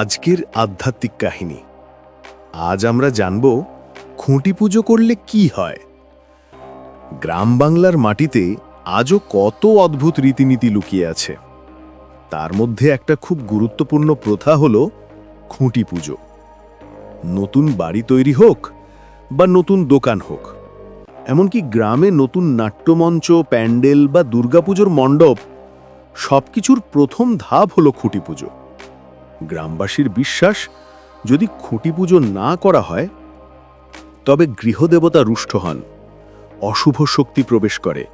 আজকের আধ্যাত্মিক কাহিনী। আজ আমরা জানব, খুঁটি পুজো করলে কি হয়? গ্রাম বাংলার মাটিতে আজও কত অদ্ভুত রীতিনীতি লুকিয়ে আছে। তার মধ্যে একটা খুব গুরুত্বপূর্ণ প্রথা হল খুঁটি পুজো। নতুন বাড়ি তৈরি হোক বা নতুন দোকান হোক, এমনকি গ্রামে নতুন নাট্যমঞ্চ, প্যান্ডেল বা দুর্গাপুজোর মণ্ডপ, সবকিছুর প্রথম ধাপ হলো খুঁটি পুজো। গ্রামবাসীর বিশ্বাস, যদি খুঁটি পুজো না করা হয়, তবে গৃহদেবতা রুষ্ট হন, অশুভ শক্তি প্রবেশ করে,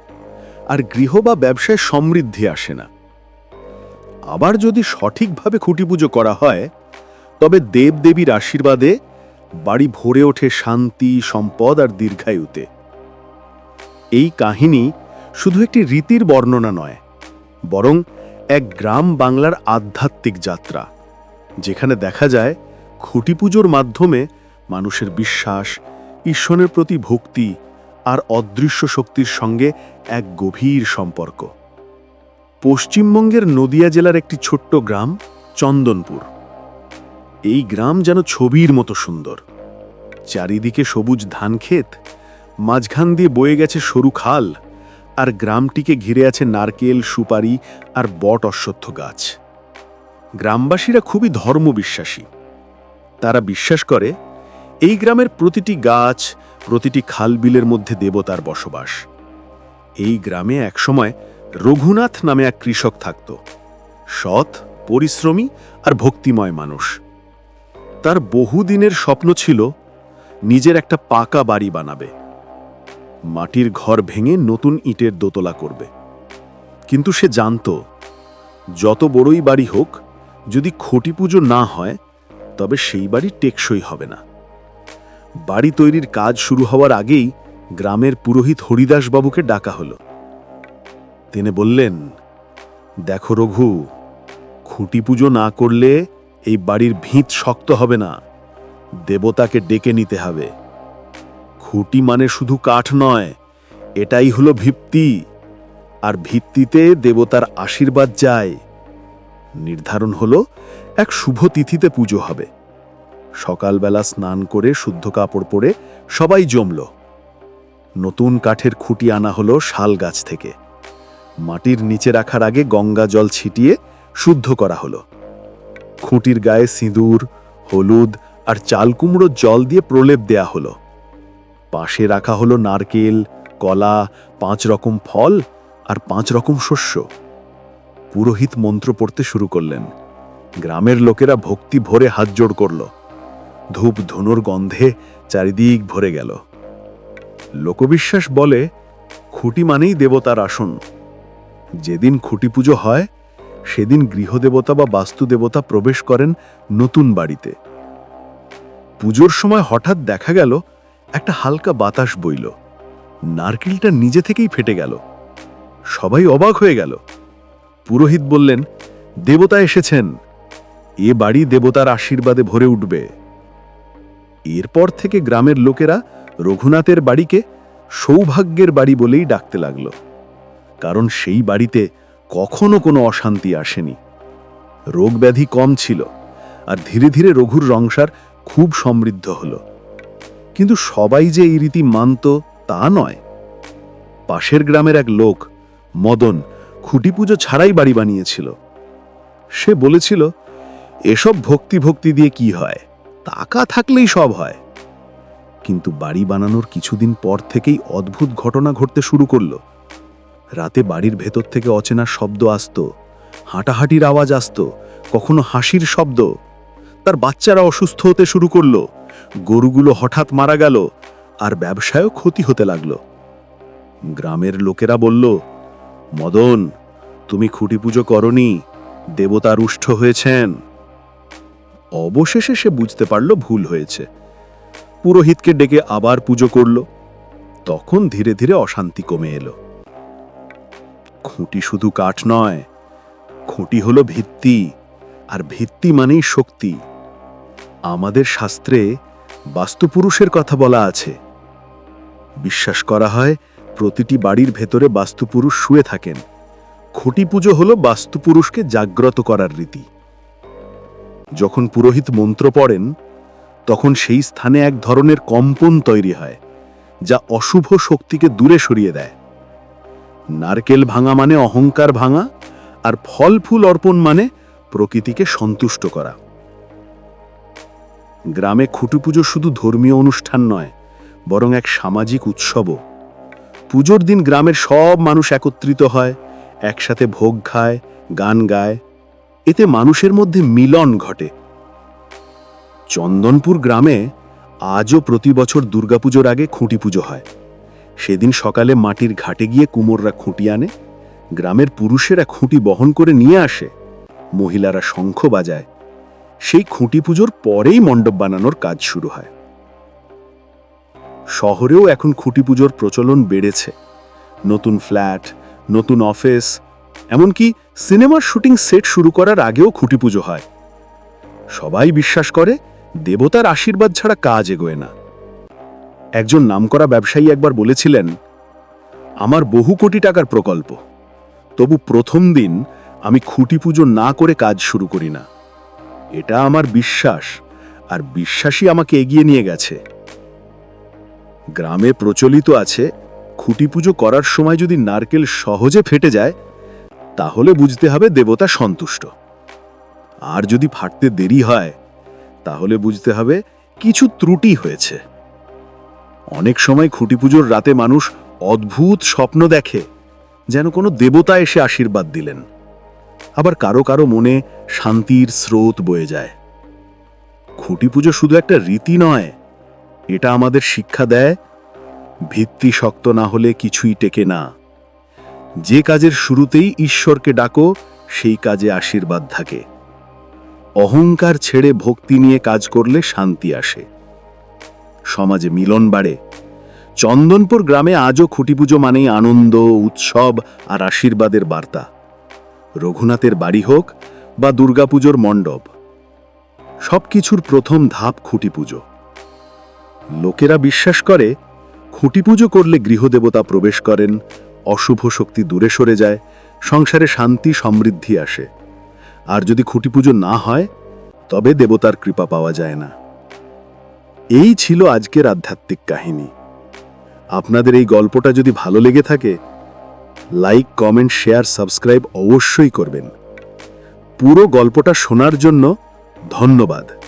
আর গৃহ বা ব্যবসায় সমৃদ্ধি আসে না। আবার যদি সঠিকভাবে খুঁটি পুজো করা হয়, তবে দেবদেবীর আশীর্বাদে বাড়ি ভরে ওঠে শান্তি, সম্পদ আর দীর্ঘায়ুতে। এই কাহিনী শুধু একটি রীতির বর্ণনা নয়, বরং এক গ্রাম বাংলার আধ্যাত্মিক যাত্রা। যেখানে দেখা যায় খুঁটি পুজোর মাধ্যমে মানুষের বিশ্বাস, ঈশ্বরের প্রতি ভক্তি আর অদৃশ্য শক্তির সঙ্গে এক গভীর সম্পর্ক। পশ্চিমবঙ্গের নদিয়া জেলার একটি ছোট্ট গ্রাম চন্দনপুর। এই গ্রাম যেন ছবির মতো সুন্দর। চারিদিকে সবুজ ধানক্ষেত, মাঝখান দিয়ে বয়ে গেছে সরু খাল, আর গ্রামটিকে ঘিরে আছে নারকেল, সুপারি আর বট অশ্বত্থ গাছ। গ্রামবাসীরা খুবই ধর্মবিশ্বাসী। তারা বিশ্বাস করে, এই গ্রামের প্রতিটি গাছ, প্রতিটি খালবিলের মধ্যে দেবতার বসবাস। এই গ্রামে একসময় রঘুনাথ নামে এক কৃষক থাকত। সৎ, পরিশ্রমী আর ভক্তিময় মানুষ। তার বহুদিনের স্বপ্ন ছিল, নিজের একটা পাকা বাড়ি বানাবে। মাটির ঘর ভেঙে নতুন ইটের দোতলা করবে। কিন্তু সে জানত, যত বড়ই বাড়ি হোক যদি খুঁটি পুজো না হয়, তবে সেই বাড়ি টেকসই হবে না। বাড়ি তৈরির কাজ শুরু হওয়ার আগেই গ্রামের পুরোহিত হরিদাসবাবুকে ডাকা হলো। তিনি বললেন, দেখো রঘু খুঁটি পুজো না করলে এই বাড়ির ভিত শক্ত হবে না, দেবতাকে ডেকে নিতে হবে। খুঁটি মানে শুধু কাঠ নয়, এটাই হলো ভিত্তি, আর ভিত্তিতে দেবতার আশীর্বাদ যায়। নির্ধারণ হলো এক শুভ তিথিতে পুজো হবে। সকালবেলা স্নান করে শুদ্ধ কাপড় পরে সবাই জমল। নতুন কাঠের খুঁটি আনা হলো শাল গাছ থেকে। মাটির নিচে রাখার আগে গঙ্গা জল ছিটিয়ে শুদ্ধ করা হলো। খুঁটির গায়ে সিঁদুর, হলুদ আর চাল কুমড়োর জল দিয়ে প্রলেপ দেয়া হলো। পাশে রাখা হলো নারকেল, কলা, পাঁচ রকম ফল আর পাঁচ রকম শস্য। পুরোহিত মন্ত্র পড়তে শুরু করলেন। গ্রামের লোকেরা ভক্তি ভরে হাত জোড় করল। ধূপ ধনুর গন্ধে চারিদিক ভরে গেল। লোকবিশ্বাস বলে, খুঁটি মানেই দেবতার আসন। যেদিন খুঁটি পুজো হয়, সেদিন গৃহদেবতা বা বাস্তুদেবতা প্রবেশ করেন নতুন বাড়িতে। পুজোর সময় হঠাৎ দেখা গেল, একটা হালকা বাতাস বইল। নারকেলটা নিজে থেকেই ফেটে গেল। সবাই অবাক হয়ে গেল। পুরোহিত বললেন, দেবতা এসেছেন। এ বাড়ি দেবতার আশীর্বাদে ভরে উঠবে। এরপর থেকে গ্রামের লোকেরা রঘুনাথের বাড়িকে সৌভাগ্যের বাড়ি বলেই ডাকতে লাগল। কারণ সেই বাড়িতে কখনো কোনো অশান্তি আসেনি। রোগ ব্যাধি কম ছিল, আর ধীরে ধীরে রঘুর সংসার খুব সমৃদ্ধ হল। কিন্তু সবাই যে এই রীতি মানত তা নয়। পাশের গ্রামের এক লোক, মদন খুঁটি পুজো ছাড়াই বাড়ি বানিয়েছিল। সে বলেছিল, এসব ভক্তি ভক্তি দিয়ে কি হয়? টাকা থাকলেই সব হয়। কিন্তু বাড়ি বানানোর কিছুদিন পর থেকেই অদ্ভুত ঘটনা ঘটতে শুরু করল। রাতে বাড়ির ভেতর থেকে অচেনা শব্দ আসতো, হাঁটাহাঁটির আওয়াজ আসত, কখনো হাসির শব্দ। তার বাচ্চারা অসুস্থ হতে শুরু করল, গরুগুলো হঠাৎ মারা গেল, আর ব্যবসায়ও ক্ষতি হতে লাগল। গ্রামের লোকেরা বলল মদন, তুমি খুঁটি পুজো করনি, দেবতা রুষ্ট হয়েছেন। অবশেষে সে বুঝতে পারল ভুল হয়েছে। পুরোহিতকে ডেকে আবার পুজো করল। তখন ধীরে ধীরে অশান্তি কমে এলো। খুঁটি শুধু কাঠ নয়, খুঁটি হলো ভিত্তি, আর ভিত্তি মানেই শক্তি। আমাদের শাস্ত্রে বাস্তুপুরুষের কথা বলা আছে। বিশ্বাস করা হয় প্রতিটি বাড়ির ভেতরে বাস্তুপুরুষ শুয়ে থাকেন। খুঁটি পুজো হল বাস্তুপুরুষকে জাগ্রত করার রীতি। যখন পুরোহিত মন্ত্র পড়েন, তখন সেই স্থানে এক ধরনের কম্পন তৈরি হয়, যা অশুভ শক্তিকে দূরে সরিয়ে দেয়। নারকেল ভাঙা মানে অহংকার ভাঙা, আর ফল ফুল অর্পণ মানে প্রকৃতিকে সন্তুষ্ট করা। গ্রামে খুঁটি পুজো শুধু ধর্মীয় অনুষ্ঠান নয়, বরং এক সামাজিক উৎসবও। পুজোর দিন গ্রামের সব মানুষ একত্রিত হয়, একসাথে ভোগ খায়, গান গায়। এতে মানুষের মধ্যে মিলন ঘটে। চন্দনপুর গ্রামে আজও প্রতি বছর দুর্গাপুজোর আগে খুঁটি পুজো হয়। সেদিন সকালে মাটির ঘাটে গিয়ে কুমোররা খুঁটি আনে, গ্রামের পুরুষেরা খুঁটি বহন করে নিয়ে আসে, মহিলারা শঙ্খ বাজায়। সেই খুঁটি পুজোর পরেই মণ্ডপ বানানোর কাজ শুরু হয়। শহরেও এখন খুঁটি পুজোর প্রচলন বেড়েছে। নতুন ফ্ল্যাট, নতুন অফিস, এমনকি সিনেমার শুটিং সেট শুরু করার আগেও খুঁটি পুজো হয়। সবাই বিশ্বাস করে, দেবতার আশীর্বাদ ছাড়া কাজ এগোয় না। একজন নামকরা ব্যবসায়ী একবার বলেছিলেন, আমার বহু কোটি টাকার প্রকল্প। তবু প্রথম দিন আমি খুঁটি পুজো না করে কাজ শুরু করি না। এটা আমার বিশ্বাস, আর বিশ্বাসই আমাকে এগিয়ে নিয়ে গেছে। গ্রামে প্রচলিত আছে, খুঁটি পুজো করার সময় যদি নারকেল সহজে ফেটে যায়, তাহলে বুঝতে হবে দেবতা সন্তুষ্ট। আর যদি ফাটতে দেরি হয়, তাহলে বুঝতে হবে কিছু ত্রুটি হয়েছে। অনেক সময় খুঁটি পুজোর রাতে মানুষ অদ্ভুত স্বপ্ন দেখে, যেন কোনো দেবতা এসে আশীর্বাদ দিলেন। আবার কারও কারও মনে শান্তির স্রোত বয়ে যায়। খুঁটি পুজো শুধু একটা রীতি নয় এটা আমাদের শিক্ষা দেয়, ভিত্তি শক্ত না হলে কিছুই টেকে না। যে কাজের শুরুতেই ঈশ্বরকে ডাকো, সেই কাজে আশীর্বাদ থাকে। অহংকার ছেড়ে ভক্তি নিয়ে কাজ করলে শান্তি আসে। সমাজে মিলন বাড়ে। চন্দনপুর গ্রামে আজও খুঁটি পুজো মানেই আনন্দ, উৎসব আর আশীর্বাদের বার্তা। রঘুনাথের বাড়ি হোক বা দুর্গাপুজোর মণ্ডপ। সবকিছুর প্রথম ধাপ খুঁটি পুজো লোকেরা বিশ্বাস করে খুঁটি পুজো করলে গৃহদেবতা প্রবেশ করেন, অশুভ শক্তি দূরে সরে যায়, সংসারে শান্তি, সমৃদ্ধি আসে। আর যদি খুঁটি পুজো না হয়, তবে দেবতার কৃপা পাওয়া যায় না। এই ছিল আজকের আধ্যাত্মিক কাহিনী। আপনাদের এই গল্পটা যদি ভালো লেগে থাকে, লাইক, কমেন্ট, শেয়ার, সাবস্ক্রাইব অবশ্যই করবেন। পুরো গল্পটা শোনার জন্য ধন্যবাদ।